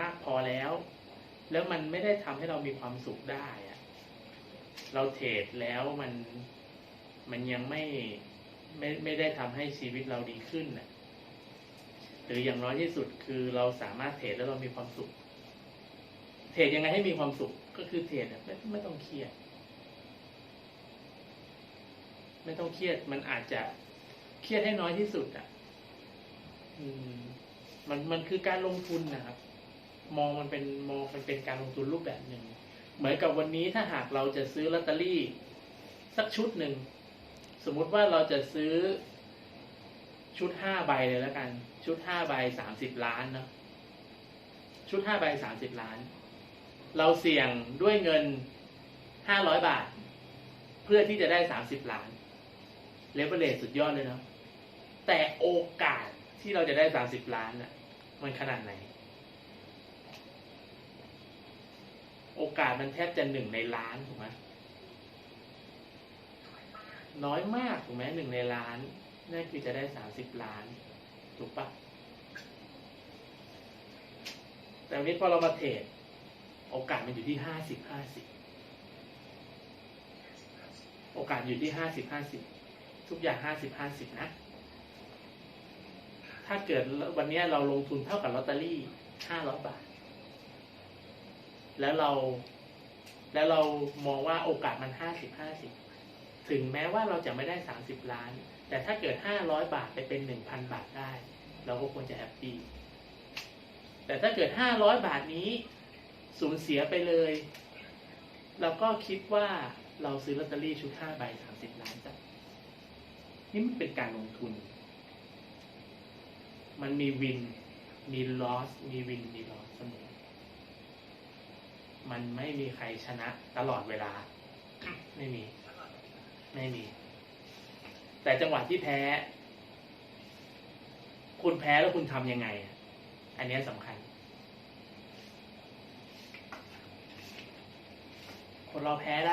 มากพอแล้ว แล้วมันไม่ได้ทำให้เรามีความสุขได้อะเราเทรดแล้วมันมันยังไม่ไม่ไม่ได้ทำให้ชีวิตเราดีขึ้นนะหรืออย่างน้อยที่สุดคือเราสามารถเทรดแล้วเรามีความสุข เทรดยังไงให้มีความสุขก็คือเทรดไม่ไม่ต้องเครียด ไม่ต้องเครียดมันอาจจะเครียดให้น้อยที่สุดอะ อืมมันมันคือการลงทุนนะครับ มองมันเป็นมองมันเป็นการลงทุนรูปแบบหนึ่ง เหมือนกับวันนี้ถ้าหากเราจะซื้อลอตเตอรี่ สักชุดหนึ่ง สมมุติว่าเราจะซื้อชุดห้าใบเลยแล้วกัน ชุดห้าใบสามสิบล้านเนาะชุดห้าใบสามสิบล้าน เราเสี่ยงด้วยเงินห้าร้อยบาท เพื่อที่จะได้สามสิบล้านเลเวลเลสุดยอดเลยเนาะแต่โอกาสที่เราจะได้สามสิบล้านน่ะมันขนาดไหน โอกาสมันแทบจะหนึ่งในล้านถูกไหมน้อยมากถูกไหมหนึ่งในล้านนั่นคือจะได้สามสิบล้าน ถูกปะแต่วันนี้พอเรามาเทรดโอกาสมันอยู่ที่ห้าสิบห้าสิบโอกาสอยู่ที่ห้าสิบห้าสิบทุกอย่างห้าสิบห้าสิบนะ ถ้าเกิดวันนี้เราลงทุนเท่ากับลอตเตอรี่ห้าร้อยบาท แล้วเรา แล้วเรามองว่าโอกาสมันห้าสิบห้าสิบถึงแม้ว่าเราจะไม่ได้สามสิบล้าน แต่ถ้าเกิดห้าร้อยบาทไปเป็นหนึ่งพันบาทได้ เราก็ควรจะแฮปปี้แต่ถ้าเกิดห้าร้อยบาทนี้สูญเสียไปเลย เราก็คิดว่าเราซื้อลอตเตอรี่ชุดห้าใบสามสิบล้านจ้ะนี่มันเป็นการลงทุน มันมีวิน มีลอส มีวิน มีลอสเสมอ มันไม่มีใครชนะตลอดเวลา ไม่มี ไม่มี แต่จังหวะที่แพ้ คุณแพ้แล้วคุณทำยังไงอะอันเนี้ยสำคัญ คนเราแพ้ได้